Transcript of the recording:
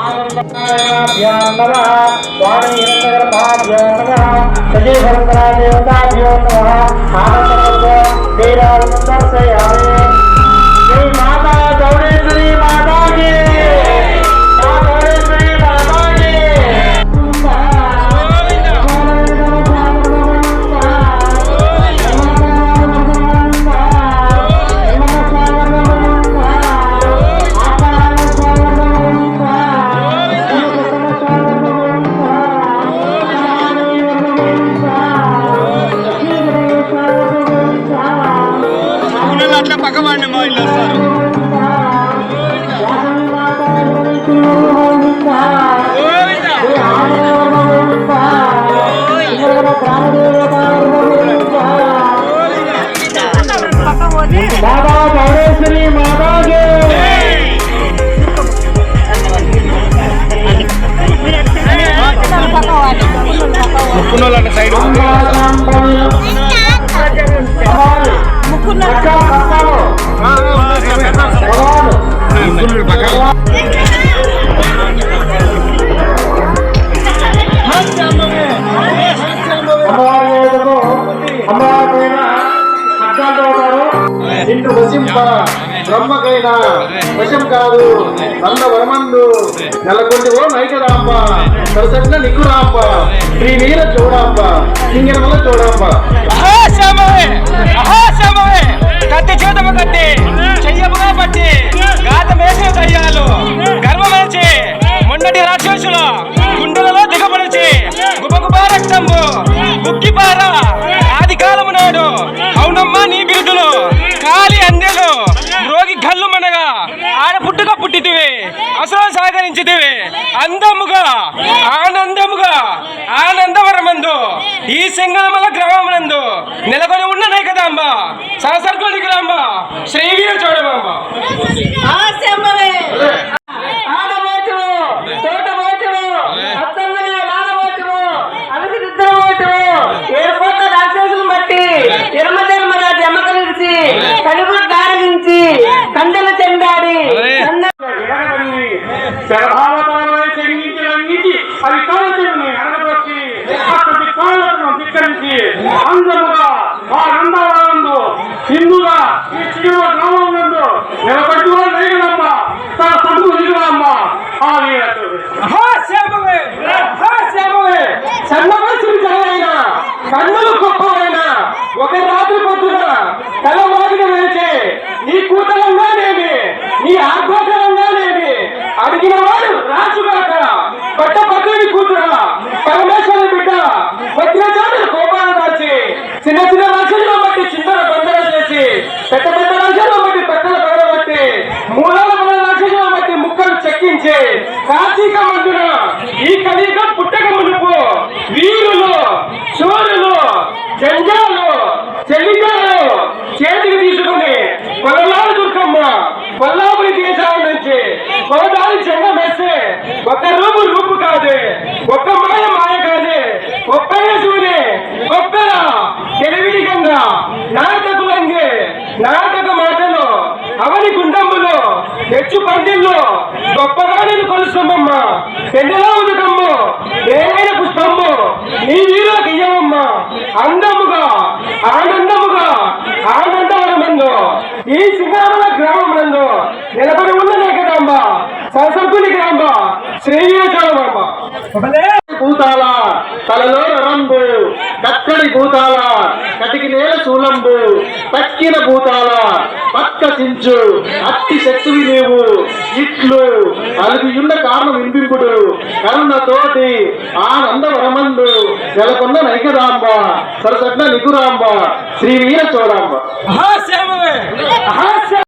आनन्दकायाभ्यां नमः स्वामीरङ्गगर्भाभ्यो नमः सजीभरङ्गरादेवताभ्यो नमः आनन्ददेवाय Don't. బ్రహ్మకైనా వశం కాదు. నంద వరమందు నెలకొండి ఓ నైకరాంబ సరసట్ల నిక్కురాంబ శ్రీ వీర చూడాంబ. సింగిన అందముగా ఆనందముగా ఆనందవరమందు ఈ సింగళమల గ్రామమునందు నెలకొని ఉన్నదే కదా అమ్మ. సరసర్కోడి గ్రామ శ్రీవీర చూడమమ్మ ఆశమ్మవే ఆడబోతువు తోటబోతువు పెద్ద పెద్ద రాశుల్లో బట్టి పెద్దల పగలబట్టి మూలాల మన రాశుల్లో బట్టి ముక్కలు చెక్కించి కార్తీక మందున ఈ కలియుగం పుట్టక మునుపు వీరులు శూరులు జంజాలు చెల్లికలు చేతికి తీసుకుని కొలలాలు దుర్గమ్మ పల్లాపురి దేశాల నుంచి కొలదారి చెంగ మెస్సే ఒక్క రూపు రూపు కాదే ఒక్క మాయ మాయ కాదే ఒక్కనే సూరి పందిళ్ళు గొప్పగాడిని కొలుస్తామమ్మ. పెద్దలా ఉదకమ్ము. ఏదైన పుష్పమ్ము. నీ వీరులకు ఇయ్యమమ్మ అందముగా ఆనందముగా ఆనందవరమందు ఈ సింగారల గ్రామం నందు నిలబడి ఉన్న లేకదాంబ సరసర్కుని గ్రామ శ్రీవీరచోళమాంబ భూతాల తలలో రంబు కక్కడి భూతాల కటికి నేల చూలంబు తక్కిన భూతాల పక్క సించు అట్టి శక్తివి నీవు ఇట్లు అలుగుయున్న కారణం వినిపింపుడు కరుణతోటి ఆనంద వరమందు నెలకొన్న నైకరాంబ సరసట్న నికురాంబ శ్రీ వీర చోడాంబ